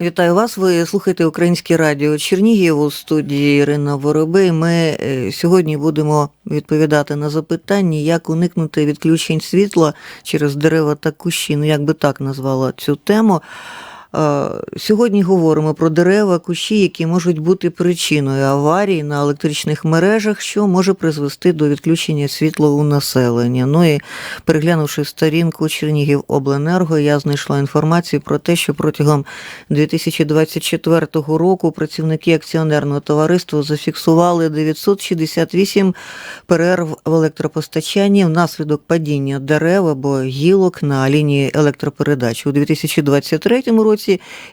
Вітаю вас. Ви слухаєте Українське радіо Чернігів у студії Ірина Воробей. Ми е, сьогодні будемо відповідати на запитання, як уникнути відключень світла через дерева та кущі. Ну, як би так назвала цю тему. Е, Сьогодні говоримо про дерева, кущі, які можуть бути причиною аварії на електричних мережах, що може призвести до відключення світла у населення. Ну і переглянувши сторінку Чернігів Обленерго, я знайшла інформацію про те, що протягом 2024 року працівники акціонерного товариства зафіксували 968 перерв в електропостачанні внаслідок падіння дерев або гілок на лінії електропередач. У 2023 році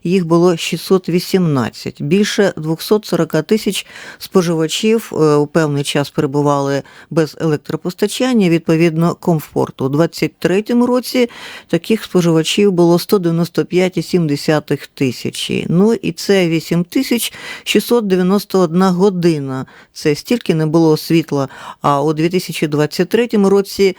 їх було 618. Більше 240 тисяч споживачів е, у певний час перебували без електропостачання, відповідно комфорту. У 2023 році таких споживачів було 195,7 тисячі. Ну і це 8 тисяч 691 година. Це стільки не було світла. А у 2023 році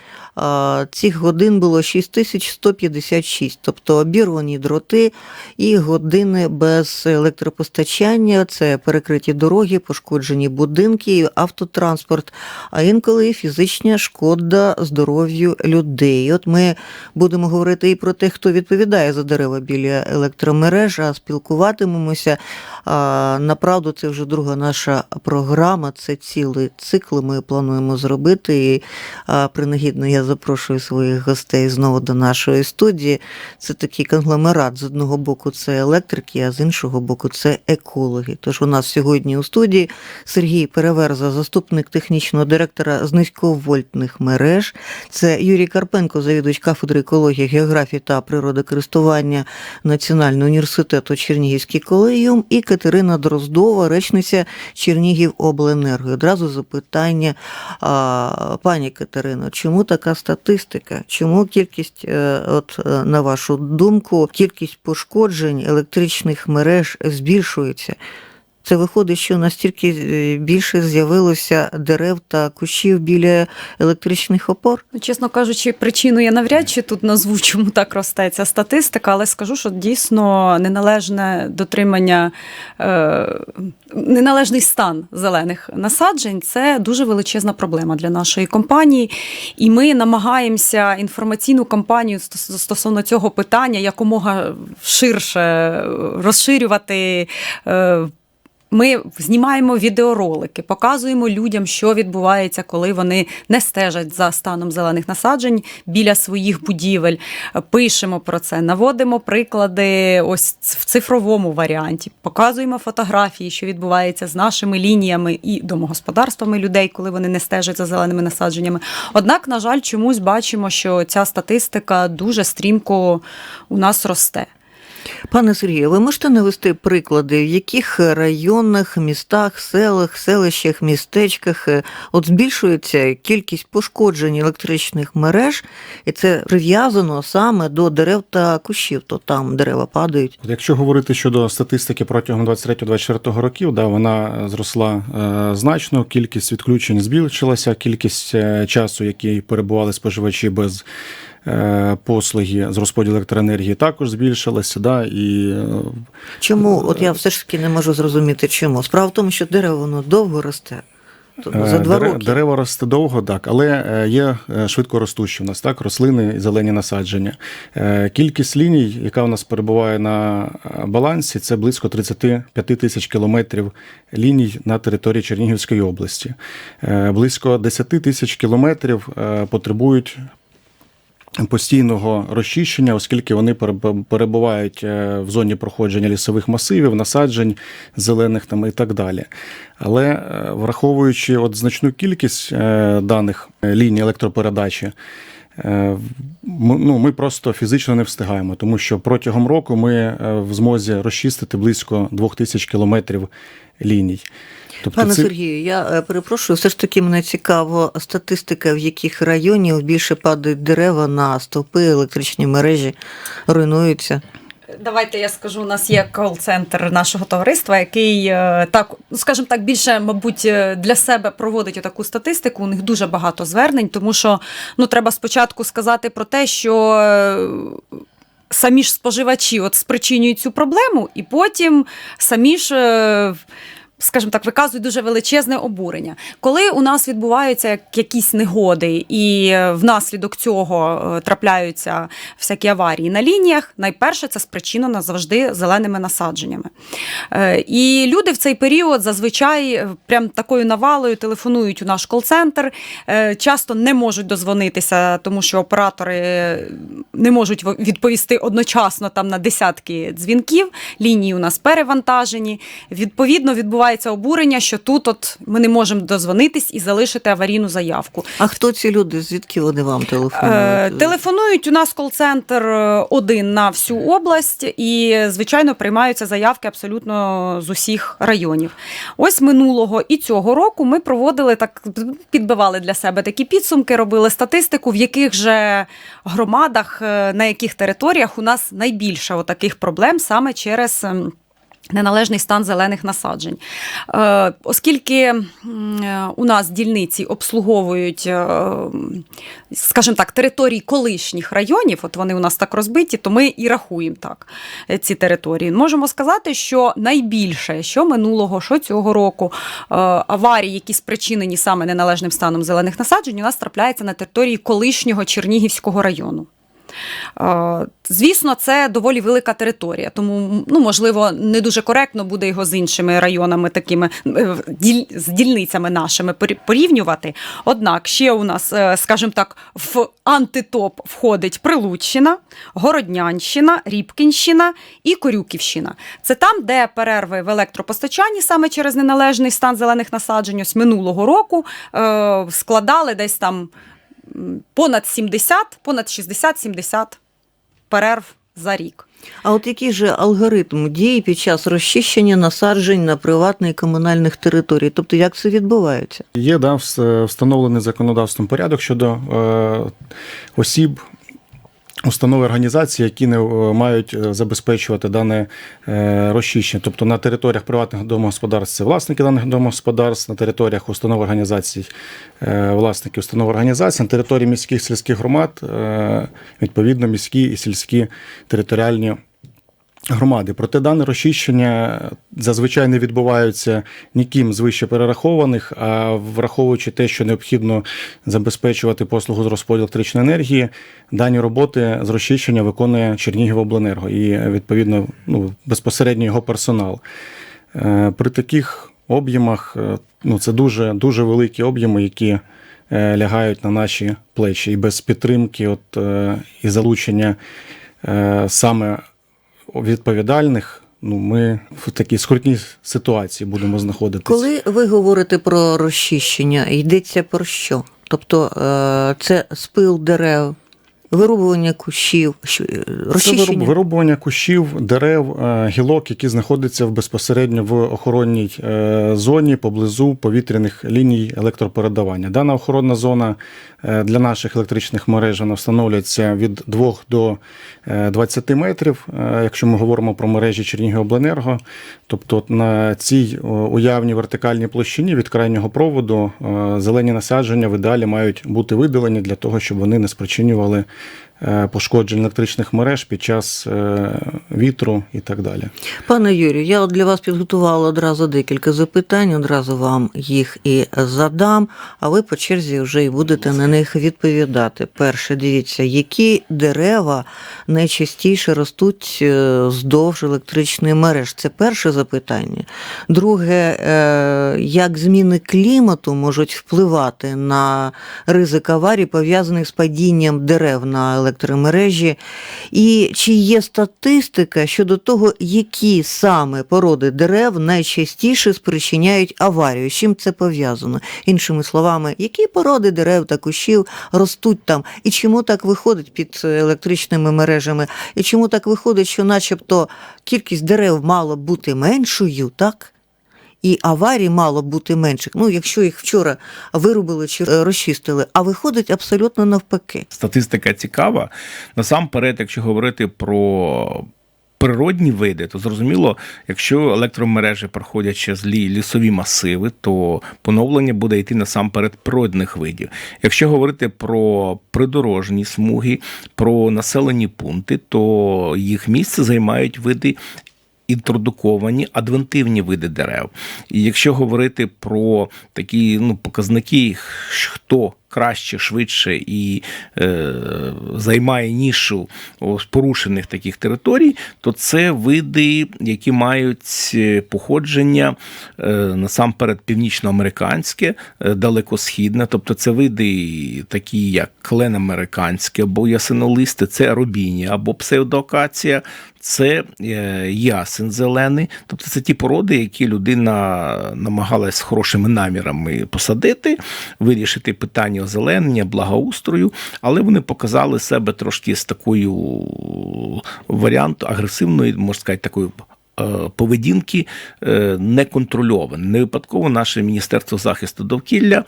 цих годин було 6156, тобто обірвані дроти і години без електропостачання, це перекриті дороги, пошкоджені будинки, автотранспорт, а інколи фізична шкода здоров'ю людей. От ми будемо говорити і про тих, хто відповідає за дерева біля електромереж, а спілкуватимемося. А, Направду, це вже друга наша програма, це цілий цикл. Ми плануємо зробити. І а, принагідно я запрошую своїх гостей знову до нашої студії. Це такий конгломерат. З одного боку, це електрики, а з іншого боку, це екологи. Тож у нас сьогодні у студії Сергій Переверза, заступник технічного директора з низьковольтних мереж. Це Юрій Карпенко, завідувач кафедри екології, географії та природокористування Національного університету Чернігівський колегіум і Катерина Дроздова, речниця Чернігів Обленерго. Одразу запитання, пані Катерино, чому така статистика? Чому кількість, е, от е, на вашу думку, кількість пошкоджень електричних мереж збільшується? Це виходить, що настільки е, більше з'явилося дерев та кущів біля електричних опор? Ну, чесно кажучи, причину я навряд чи тут назву, чому так росте ця статистика, але скажу, що дійсно неналежне дотримання, е, неналежний стан зелених насаджень це дуже величезна проблема для нашої компанії. І ми намагаємося інформаційну кампанію стосовно цього питання якомога ширше розширювати. Е, ми знімаємо відеоролики, показуємо людям, що відбувається, коли вони не стежать за станом зелених насаджень біля своїх будівель. Пишемо про це, наводимо приклади ось в цифровому варіанті, показуємо фотографії, що відбувається з нашими лініями і домогосподарствами людей, коли вони не стежать за зеленими насадженнями. Однак, на жаль, чомусь бачимо, що ця статистика дуже стрімко у нас росте. Пане Сергію, ви можете навести приклади, в яких районах, містах, селах, селищах, містечках е, от збільшується кількість пошкоджень електричних мереж, і це прив'язано саме до дерев та кущів, то там дерева падають. Якщо говорити щодо статистики протягом 23-24 років, да, вона зросла е, значно, кількість відключень збільшилася, кількість е, часу, який перебували споживачі без е, послуги з розподілу електроенергії, також збільшилася. Да, і е, Чому? От я все ж таки не можу зрозуміти, чому. Справа в тому, що дерево воно довго росте. Тобто за Е, два дере- роки. Дерева росте довго, так, але е, є е, швидкоростущі у нас, так, рослини і зелені насадження. Е, Кількість ліній, яка у нас перебуває на е, балансі, це близько 35 тисяч кілометрів ліній на території Чернігівської області. Е, Близько 10 тисяч кілометрів е, потребують постійного розчищення, оскільки вони перебувають е, в зоні проходження лісових масивів, насаджень зелених там і так далі. Але е, враховуючи от значну кількість е, даних ліній електропередачі, ну, ми просто фізично не встигаємо, тому що протягом року ми е, в змозі розчистити близько 2000 кілометрів ліній. Тобто Пане це- Сергію, я е, перепрошую, все ж таки мене цікаво статистика, в яких районів більше падають дерева на стовпи, електричні мережі руйнуються. Давайте я скажу, у нас є кол-центр нашого товариства, який е, так, ну, скажімо так, більше, мабуть, е, для себе проводить таку статистику. У них дуже багато звернень, тому що ну треба спочатку сказати про те, що. е, самі ж споживачі от спричинюють цю проблему, і потім самі ж. Скажімо так, виказують дуже величезне обурення. Коли у нас відбуваються якісь негоди, і е, внаслідок цього е, трапляються всякі аварії на лініях, найперше це спричинено завжди зеленими насадженнями. Е, І люди в цей період зазвичай прям такою навалою телефонують у наш кол-центр, часто не можуть дозвонитися, тому що оператори не можуть відповісти одночасно там на десятки дзвінків. Лінії у нас перевантажені. Відповідно, відбувається обурення, що тут от ми не можемо дозвонитись і залишити аварійну заявку. А хто ці люди? Звідки вони вам Е, телефонують? Телефонують у нас кол-центр е, один на всю область, і звичайно приймаються заявки абсолютно з усіх районів. Ось минулого і цього року ми проводили так, підбивали для себе такі підсумки, робили статистику, в яких же громадах, е, на яких територіях у нас найбільше таких проблем саме через. Неналежний стан зелених насаджень. Е, оскільки е, у нас дільниці обслуговують, е, скажімо так, території колишніх районів, от вони у нас так розбиті, то ми і рахуємо так ці території. Можемо сказати, що найбільше, що минулого, що цього року, аварії, які спричинені саме неналежним станом зелених насаджень, у нас трапляється на території колишнього Чернігівського району. Е, Звісно, це доволі велика територія, тому ну можливо не дуже коректно буде його з іншими районами, такими е, з дільницями нашими порі- порівнювати. Однак ще у нас, е, скажімо так, в антитоп входить Прилуччина, Городнянщина, Рібкінщина і Корюківщина. Це там, де перерви в електропостачанні саме через неналежний стан зелених насаджень ось минулого року складали десь там понад 70, понад 60-70 перерв за рік. А от який же алгоритм дії під час розчищення насаджень на приватних і комунальних територій? Тобто як це відбувається? Є да, встановлений законодавством порядок щодо е, осіб. Установи організації, які не е, мають е, забезпечувати дане е, розчищення, тобто на територіях приватних домогосподарств це власники даних домогосподарств, на територіях установ організацій, власники установ організацій, на території міських сільських громад, відповідно, міські і сільські територіальні громади. Проте дане розчищення зазвичай не відбуваються ніким з вище перерахованих, а враховуючи те, що необхідно забезпечувати послугу з розподілу електричної енергії, дані роботи з розчищення виконує Чернігівобленерго і відповідно ну, безпосередньо його персонал. Е, При таких об'ємах е, ну, це дуже, дуже великі об'єми, які е, лягають на наші плечі. І без підтримки от, і залучення саме відповідальних, ну, ми в такій скрутній ситуації будемо знаходитися. Коли ви говорите про розчищення, йдеться про що? Тобто е, це спил дерев, вирубування кущів, е, Це вирубування кущів, дерев, е, гілок, які знаходяться в безпосередньо в охоронній е, зоні поблизу повітряних ліній електропередавання. Дана охоронна зона для наших електричних мереж вона встановлюється від 2 до е, 20 метрів, якщо ми говоримо про мережі Чернігівобленерго. Тобто на цій уявній вертикальній площині від крайнього проводу зелені насадження в ідеалі мають бути видалені для того, щоб вони не спричинювали пошкоджень електричних мереж під час е, вітру і так далі. Пане Юрію, я для вас підготувала одразу декілька запитань, одразу вам їх і задам, а ви по черзі вже і будете на них відповідати. Перше, дивіться, які дерева найчастіше ростуть е, здовж електричної мереж? Це перше запитання. Друге, е, як зміни клімату можуть впливати на ризик аварій, пов'язаних з падінням дерев на електромережі? І чи є статистика щодо того, які саме породи дерев найчастіше спричиняють аварію? З чим це пов'язано? Іншими словами, які породи дерев та кущів ростуть там, і чому так виходить під електричними мережами? І чому так виходить, що, начебто, кількість дерев мала б бути меншою, так? І аварій мало бути менше. Ну, якщо їх вчора вирубили чи е, розчистили, а виходить абсолютно навпаки. Статистика цікава. Насамперед, якщо говорити про природні види, то зрозуміло, якщо електромережі проходять через лі- лісові масиви, то поновлення буде йти насамперед природних видів. Якщо говорити про придорожні смуги, про населені пункти, то їх місце займають види. Інтродуковані адвентивні види дерев. І якщо говорити про такі ну, показники, хто краще, швидше і е, займає нішу порушених таких територій, то це види, які мають е, походження е, насамперед північноамериканське, е, далекосхідне, тобто це види такі, як клен американське або ясенолисте, це робінія або псевдоакація, це е, ясен зелений, тобто це ті породи, які людина намагалась хорошими намірами посадити, вирішити питання озеленення, благоустрою, але вони показали себе трошки з такою варіанту агресивної, можна сказати, такою. Е, Поведінки е, неконтрольовані. Не випадково наше Міністерство захисту довкілля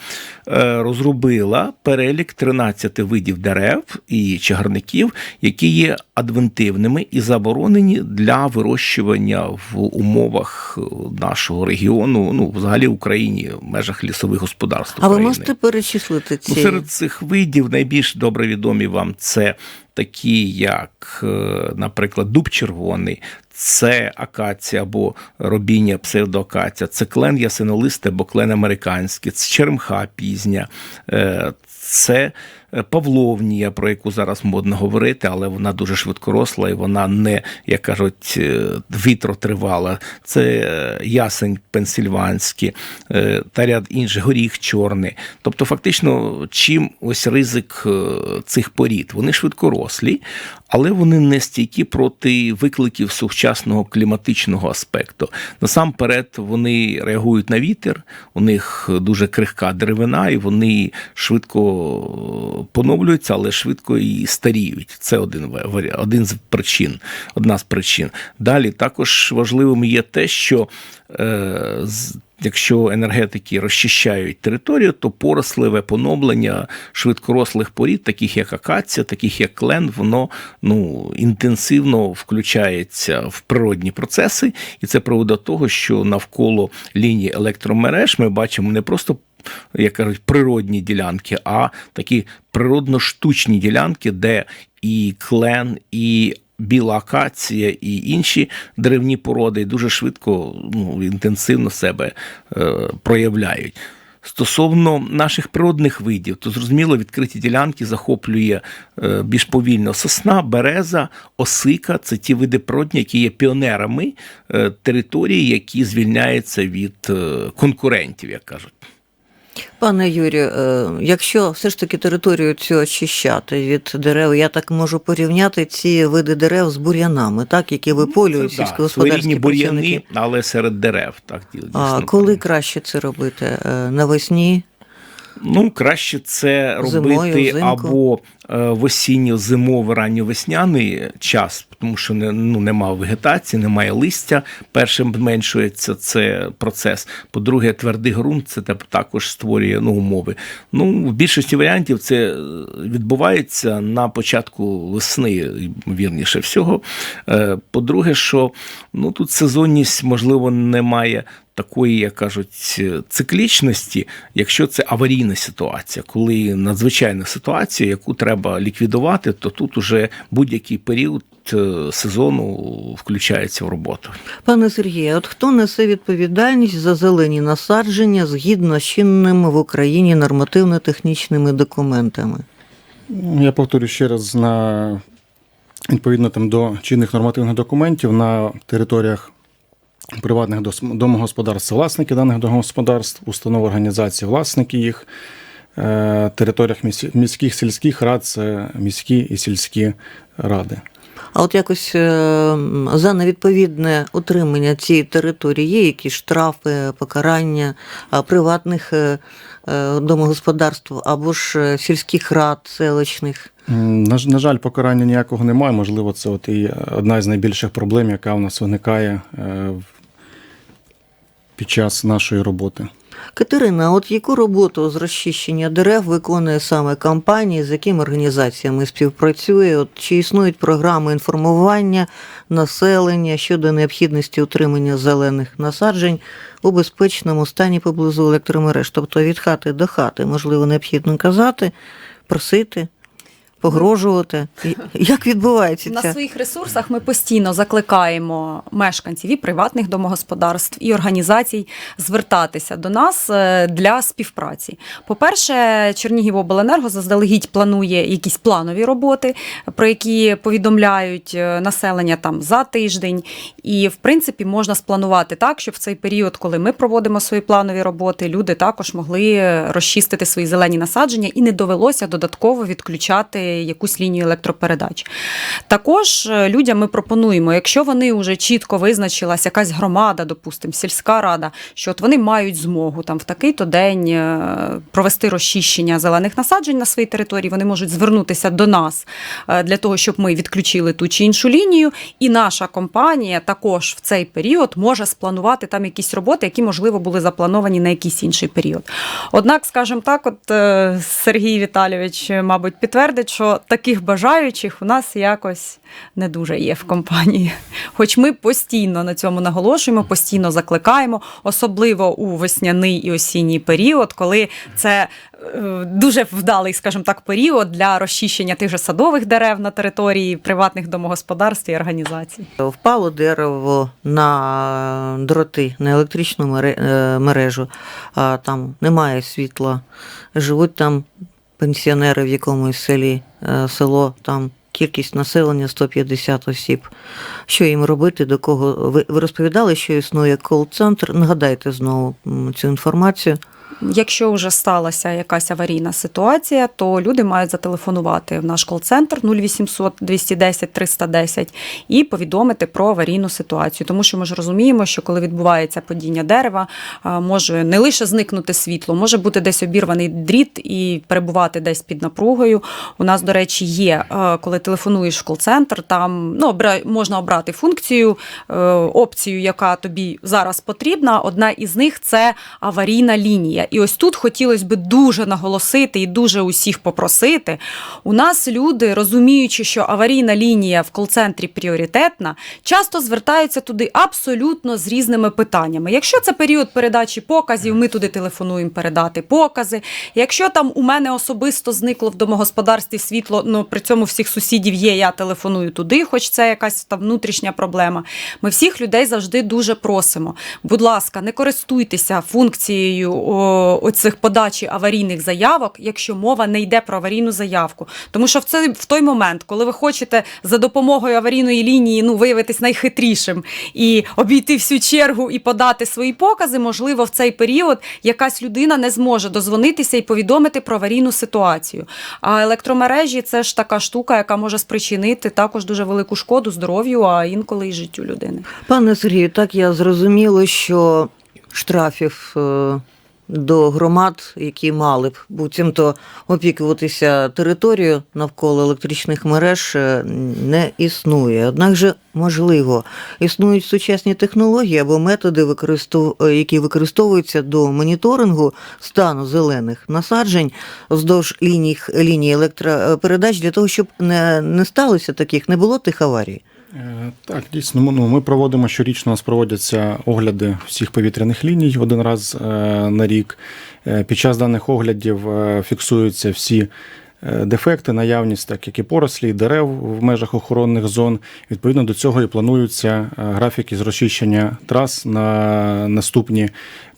е, розробило перелік 13 видів дерев і чагарників, які є адвентивними і заборонені для вирощування в умовах нашого регіону, ну взагалі в Україні, в межах лісових господарств. А ви можете перечислити ці? Ну, серед цих видів найбільш добре відомі вам це такі, як, наприклад, дуб червоний, це акація або робіння псевдоакація, це клен ясинолисте, або клен американський, це черемха пізня, е, це павловнія, про яку зараз модно говорити, але вона дуже швидкоросла і вона не, як кажуть, е, вітротривала. Це е, ясень пенсильванський е, та ряд інших горіх чорний. Тобто, фактично, чим ось ризик е, цих порід? Вони швидкорослі, але вони не стійкі проти викликів сучасного кліматичного аспекту. Насамперед, вони реагують на вітер, у них дуже крихка деревина, і вони швидко поновлюються, але швидко і старіють. Це один один з причин, одна з причин. Далі також важливим є те, що е, Якщо енергетики розчищають територію, то поросливе поновлення швидкорослих порід, таких як акація, таких як клен, воно ну інтенсивно включається в природні процеси, і це приводить до того, що навколо лінії електромереж ми бачимо не просто як кажуть, природні ділянки, а такі природно-штучні ділянки, де і клен, і біла акація і інші деревні породи дуже швидко, ну, інтенсивно себе е, проявляють. Стосовно наших природних видів, то зрозуміло, відкриті ділянки захоплює е, більш повільно сосна, береза, осика це ті види природні, які є піонерами е, території, які звільняються від е, конкурентів, як кажуть. Пане Юрію, е, якщо все ж таки територію цю очищати від дерев, я так можу порівняти ці види дерев з бур'янами, так, які виполюють ну, да, сільськогосподарські бур'яни, але серед дерев. Так, дійсно, А коли краще це робити? Е, Навесні? Ну, краще це робити Зимою, або в осінньо-зимовий ранньовесняний час, тому що не, ну, немає вегетації, немає листя. Першим зменшується це процес. По-друге, твердий ґрунт це також створює ну, умови. Ну, в більшості варіантів це е, відбувається на початку весни, вірніше всього. Е, По-друге, що ну, тут сезонність, можливо, немає такої, як кажуть, циклічності, якщо це аварійна ситуація, коли надзвичайна ситуація, яку треба ліквідувати, то тут уже будь-який період е, сезону включається в роботу. Пане Сергію, от хто несе відповідальність за зелені насадження згідно з чинними в Україні нормативно-технічними документами? Я повторю ще раз на відповідно там до чинних нормативних документів на територіях приватних домогосподарств власники даних домогосподарств, установ організації, власники їх, територіях міських сільських рад це міські і сільські ради. А от якось е, за невідповідне утримання цієї території є якісь штрафи, покарання приватних е, е, домогосподарств або ж е, сільських рад селищних? На, на жаль, покарання ніякого немає. Можливо, це от і одна з найбільших проблем, яка у нас виникає е, під час нашої роботи. Катерина, от яку роботу з розчищення дерев виконує саме компанія, з якими організаціями співпрацює? От чи існують програми інформування населення щодо необхідності утримання зелених насаджень у безпечному стані поблизу електромереж? Тобто від хати до хати, можливо, необхідно казати, просити, погрожувати. Як відбувається На своїх ресурсах ми постійно закликаємо мешканців і приватних домогосподарств, і організацій звертатися до нас е, для співпраці. По-перше, Чернігівобленерго заздалегідь планує якісь планові роботи, про які повідомляють е, населення там за тиждень. І, в принципі, можна спланувати так, щоб в цей період, коли ми проводимо свої планові роботи, люди також могли розчистити свої зелені насадження і не довелося додатково відключати якусь лінію електропередач. Також е, людям ми пропонуємо, якщо вони вже чітко визначилась якась громада, допустимо, сільська рада, що от вони мають змогу там в такий-то день е, провести розчищення зелених насаджень на своїй території, вони можуть звернутися до нас е, для того, щоб ми відключили ту чи іншу лінію. І наша компанія також в цей період може спланувати там якісь роботи, які можливо були заплановані на якийсь інший період. Однак, скажімо так, от Сергій Віталійович, мабуть, підтвердить, що таких бажаючих у нас якось не дуже є в компанії. Хоч ми постійно на цьому наголошуємо, постійно закликаємо, особливо у весняний і осінній період, коли це е, дуже вдалий, скажімо так, період для розчищення тих же садових дерев на території приватних домогосподарств і організацій. Впало дерево на дроти, на електричну е, мережу, а там немає світла. Живуть там пенсіонери в якомусь селі, е, село, там кількість населення 150 осіб. Що їм робити, до кого? Ви, ви розповідали, що існує кол-центр. Нагадайте знову цю інформацію. Якщо вже сталася якась аварійна ситуація, то люди мають зателефонувати в наш кол-центр 0800 210 310 і повідомити про аварійну ситуацію. Тому що ми ж розуміємо, що коли відбувається падіння дерева, може не лише зникнути світло, може бути десь обірваний дріт і перебувати десь під напругою. У нас, до речі, є, е, коли телефонуєш в кол-центр, там ну, можна обрати функцію, е, опцію, яка тобі зараз потрібна. Одна із них це аварійна лінія. І ось тут хотілося б дуже наголосити і дуже усіх попросити. У нас люди, розуміючи, що аварійна лінія в кол-центрі пріоритетна, часто звертаються туди абсолютно з різними питаннями. Якщо це період передачі показів, ми туди телефонуємо передати покази. Якщо там у мене особисто зникло в домогосподарстві світло, ну при цьому всіх сусідів є, я телефоную туди, хоч це якась там внутрішня проблема. Ми всіх людей завжди дуже просимо. Будь ласка, не користуйтеся функцією о, оцих подачі аварійних заявок, якщо мова не йде про аварійну заявку. Тому що в цей в той момент, коли ви хочете за допомогою аварійної лінії ну виявитись найхитрішим і обійти всю чергу і подати свої покази, можливо, в цей період якась людина не зможе дозвонитися і повідомити про аварійну ситуацію. А електромережі це ж така штука, яка може спричинити також дуже велику шкоду здоров'ю, а інколи і життю людини. Пане Сергію, так я зрозуміла, що штрафів е, до громад, які мали б буцімто опікуватися територією навколо електричних мереж, е, не існує. Однак же, можливо, існують сучасні технології або методи, е, які використовуються до моніторингу стану зелених насаджень вздовж ліній, лінії електропередач для того, щоб не, не сталося таких, не було тих аварій. Е, Так, дійсно, ну, ми проводимо щорічно, у нас проводяться огляди всіх повітряних ліній один раз е, на рік. Е, Під час даних оглядів фіксуються всі дефекти, наявність, так як і порослі, і дерев в межах охоронних зон. Відповідно до цього і плануються графіки з розчищення трас на наступні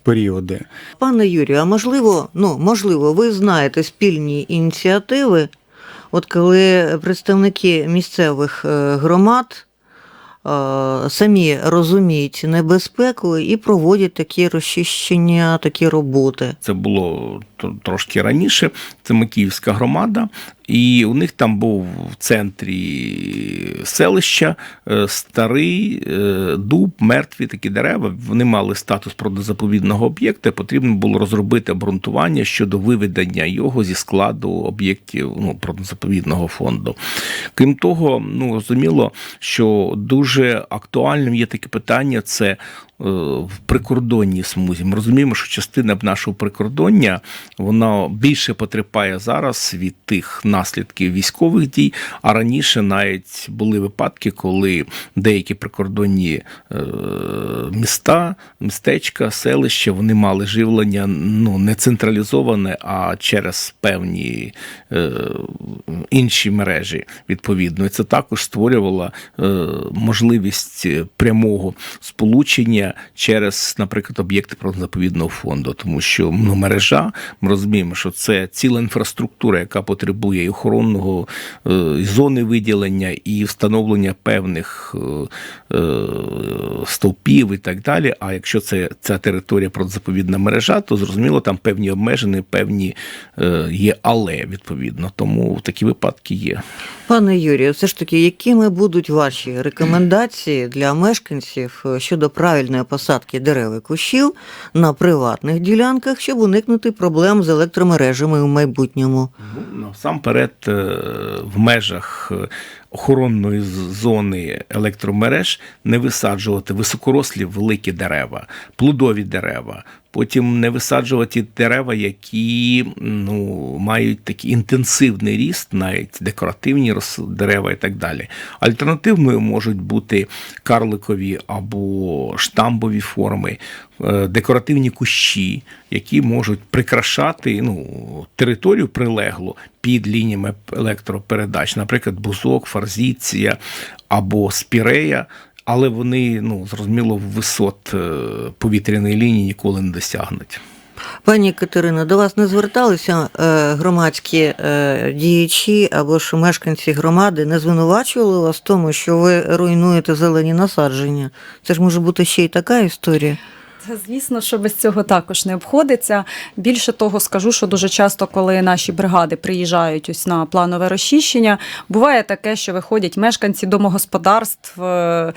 періоди. Пане Юрію, а можливо, ну можливо, ви знаєте спільні ініціативи, от коли представники місцевих е, громад е, самі розуміють небезпеку і проводять такі розчищення, такі роботи. Це було трошки раніше. Це Макіївська громада, і у них там був в центрі селища е, старий е, дуб, мертві такі дерева. Вони мали статус природозаповідного об'єкта. Потрібно було розробити обґрунтування щодо виведення його зі складу об'єктів ну, природозаповідного фонду. Крім того, ну розуміло, що дуже актуальним є таке питання: це в прикордонній смузі. Ми розуміємо, що частина нашого прикордоння вона більше потерпає зараз від тих наслідків військових дій. А раніше навіть були випадки, коли деякі прикордонні е, міста, містечка, селища вони мали живлення ну не централізоване, а через певні е, інші мережі відповідно. І це також створювало е, можливість прямого сполучення через, наприклад, об'єкти природно-заповідного фонду, тому що ну, мережа, ми розуміємо, що це ціла інфраструктура, яка потребує і охоронного е, зони виділення і встановлення певних е, е, стовпів і так далі. А якщо це ця територія природно-заповідна мережа, то зрозуміло, там певні обмеження, певні є але відповідно. Тому такі випадки є. Пане Юрію, все ж таки, якими будуть ваші рекомендації для мешканців щодо правильної посадки дерев і кущів на приватних ділянках, щоб уникнути проблем з електромережами у майбутньому? Ну, насамперед, е, в межах е, охоронної зони електромереж не висаджувати високорослі великі дерева, плодові дерева. Потім не висаджувати дерева, які ну, мають такий інтенсивний ріст, навіть декоративні дерева і так далі. Альтернативною можуть бути карликові або штамбові форми, е, декоративні кущі, які можуть прикрашати ну, територію прилеглу під лініями електропередач, наприклад, бузок, фарзіція або спірея. Але вони, ну зрозуміло, висот е, повітряної лінії ніколи не досягнуть. Пані Катерино, до вас не зверталися е, громадські е, діячі або ж мешканці громади, не звинувачували вас в тому, що ви руйнуєте зелені насадження? Це ж може бути ще й така історія. Звісно, що без цього також не обходиться. Більше того, скажу, що дуже часто, коли наші бригади приїжджають ось на планове розчищення, буває таке, що виходять мешканці домогосподарств. е,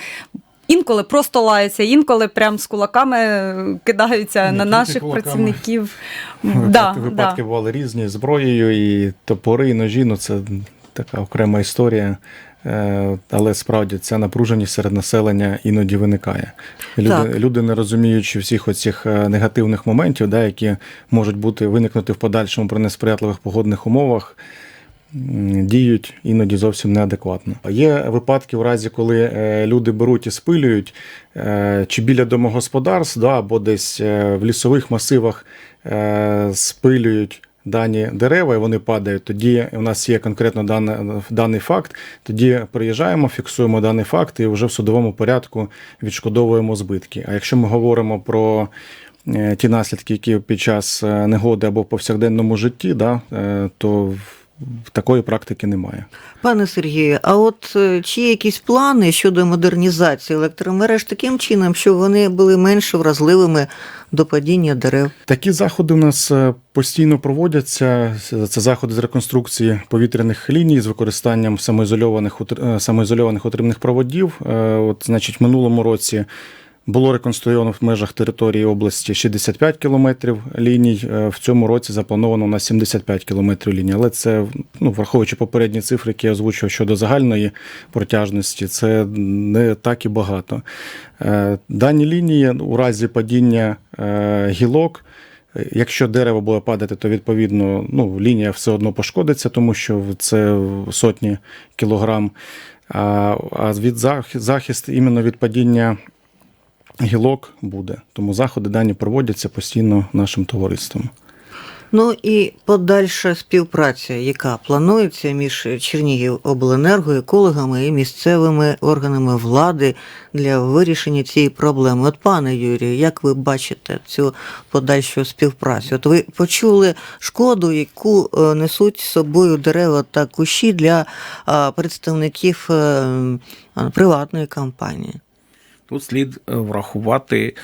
Інколи просто лаються, інколи прям з кулаками е, кидаються Не на наших кулаками. працівників. Випадки, Да, випадки да. бували різні зброєю, і топори, і ножі. Ну це така окрема історія. Е, Але справді ця напруженість серед населення іноді виникає. Люди, Так. люди не розуміючи всіх оцих е, негативних моментів, да, які можуть бути виникнути в подальшому при несприятливих погодних умовах, діють іноді зовсім неадекватно. Є випадки у разі, коли е, люди беруть і спилюють чи біля домогосподарств, да, або десь в лісових масивах спилюють. Дані дерева, і вони падають. Тоді у нас є конкретно даний, даний факт. Тоді приїжджаємо, фіксуємо даний факт і вже в судовому порядку відшкодовуємо збитки. А якщо ми говоримо про е, ті наслідки, які під час е, негоди або в повсякденному житті, да, е, то такої практики немає. Пане Сергію, а от е, чи є якісь плани щодо модернізації електромереж таким чином, щоб вони були менш вразливими до падіння дерев? Такі заходи у нас е, постійно проводяться. Це заходи з реконструкції повітряних ліній з використанням самоізольованих е, самоізольованих отримних проводів. От, значить, в минулому році. Було реконструйовано в межах території області 65 кілометрів ліній. Е, В цьому році заплановано на 75 кілометрів ліній. Але це, ну, враховуючи попередні цифри, які я озвучив щодо загальної протяжності, це не так і багато. Е, Дані лінії у разі падіння е, гілок. Якщо дерево буде падати, то відповідно ну, лінія все одно пошкодиться, тому що це сотні кілограм. А, від зах- захист іменно від падіння гілок буде. Тому заходи дані проводяться постійно нашим товариством. Ну і подальша співпраця, яка планується між Чернігів обленерго, екологами і місцевими органами влади для вирішення цієї проблеми. От, пане Юрію, як ви бачите цю подальшу співпрацю? От ви почули шкоду, яку е, несуть з собою дерева та кущі для представників е, приватної компанії? Тут слід е, врахувати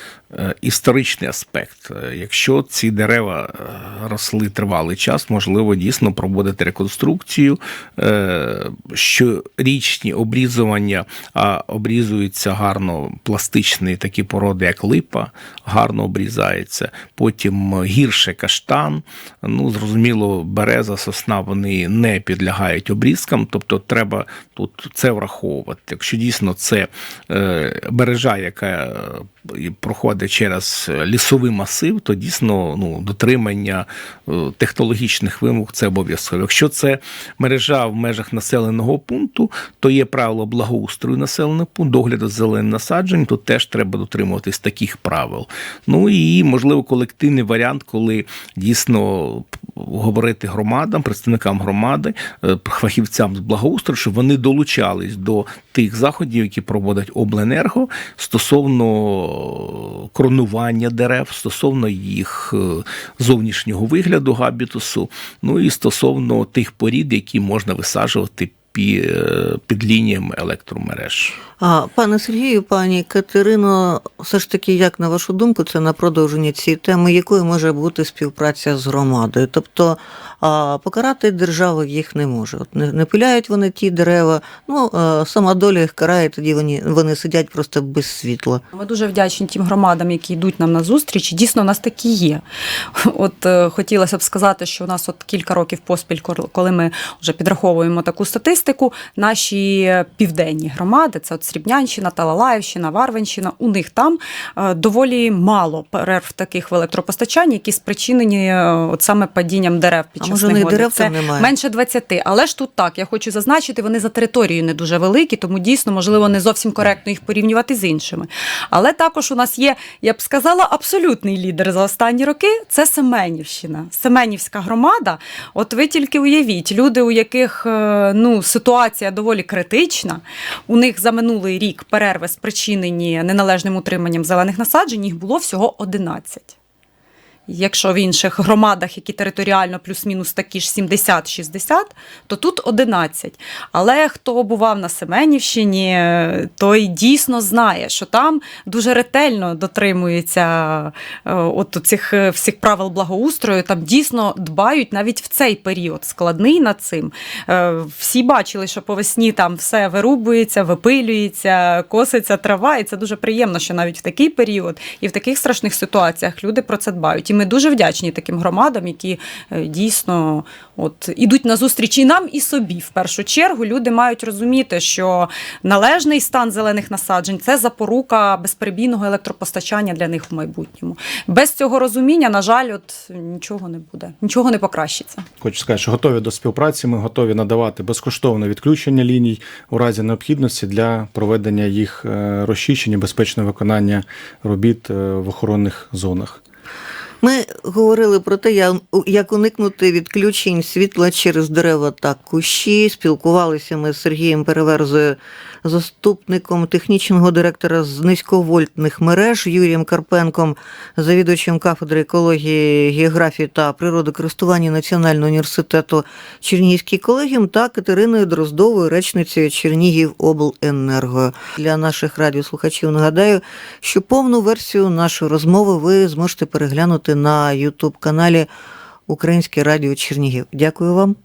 історичний аспект. Е, Якщо ці дерева е, росли тривалий час, можливо дійсно проводити реконструкцію, е, щорічні обрізування, а обрізуються гарно пластичні такі породи, як липа, гарно обрізається. Потім гірше каштан. Ну, зрозуміло, береза, сосна вони не підлягають обрізкам, тобто треба тут це враховувати. Якщо дійсно це е, бережа, яка проходить через лісовий масив, то дійсно ну, дотримання е, технологічних вимог це обов'язково. Якщо це мережа в межах населеного пункту, то є правило благоустрою населеного пункту, догляду зеленим насаджень, то теж треба дотримуватись таких правил. Ну і можливо колективний варіант, коли дійсно говорити громадам, представникам громади, е, фахівцям з благоустрою, щоб вони долучались до тих заходів, які проводить обленерго стосовно кронування дерев, стосовно їх е, зовнішнього вигляду габітусу, ну і стосовно тих порід, які можна висаджувати під лініями електромереж. А пане Сергію, пані Катерино, все ж таки, як на вашу думку, це на продовження цієї теми, якою може бути співпраця з громадою? Тобто а, покарати держава їх не може. От не, не пиляють вони ті дерева, ну а, сама доля їх карає, тоді вони, вони сидять просто без світла. Ми дуже вдячні тим громадам, які йдуть нам на зустріч. Дійсно, у нас такі є. От е, хотілося б сказати, що у нас от кілька років поспіль, коли ми вже підраховуємо таку статистику, наші південні громади, це от Срібнянщина, Талалаївщина, Варвенщина, у них там е, доволі мало перерв таких в електропостачанні, які спричинені е, от саме падінням дерев під А може, негоди. дерев Це немає? менше 20. Але ж тут так, я хочу зазначити, вони за територією не дуже великі, тому дійсно, можливо, не зовсім коректно їх порівнювати з іншими. Але також у нас є, я б сказала, абсолютний лідер за останні роки це Семенівщина. Семенівська громада. От ви тільки уявіть, люди, у яких е, ну, ситуація доволі критична, у них за минулий рік перерви спричинені неналежним утриманням зелених насаджень, їх було всього 11. Якщо в інших громадах, які територіально плюс-мінус такі ж 70-60, то тут 11. Але хто бував на Семенівщині, той дійсно знає, що там дуже ретельно дотримується е, от цих е, всіх правил благоустрою. Там дійсно дбають навіть в цей період складний над цим. Е, Всі бачили, що по весні там все вирубується, випилюється, коситься трава, і це дуже приємно, що навіть в такий період і в таких страшних ситуаціях люди про це дбають. Ми дуже вдячні таким громадам, які е, дійсно от ідуть на зустріч і нам, і собі. В першу чергу люди мають розуміти, що належний стан зелених насаджень це запорука безперебійного електропостачання для них в майбутньому. Без цього розуміння, на жаль, от нічого не буде, нічого не покращиться. Хочу сказати, що готові до співпраці. Ми готові надавати безкоштовне відключення ліній у разі необхідності для проведення їх е, розчищення, безпечного виконання робіт е, в охоронних зонах. Ми говорили про те, як уникнути відключень світла через дерева та кущі. Спілкувалися ми з Сергієм Переверзою, заступником технічного директора з низьковольтних мереж, Юрієм Карпенком, завідувачем кафедри екології, географії та природокористування Національного університету Чернігівський колегіум та Катериною Дроздовою, речницею Чернігів обленерго. Для наших радіослухачів нагадаю, що повну версію нашої розмови ви зможете переглянути на Ютуб каналі Українське Радіо Чернігів. Дякую вам.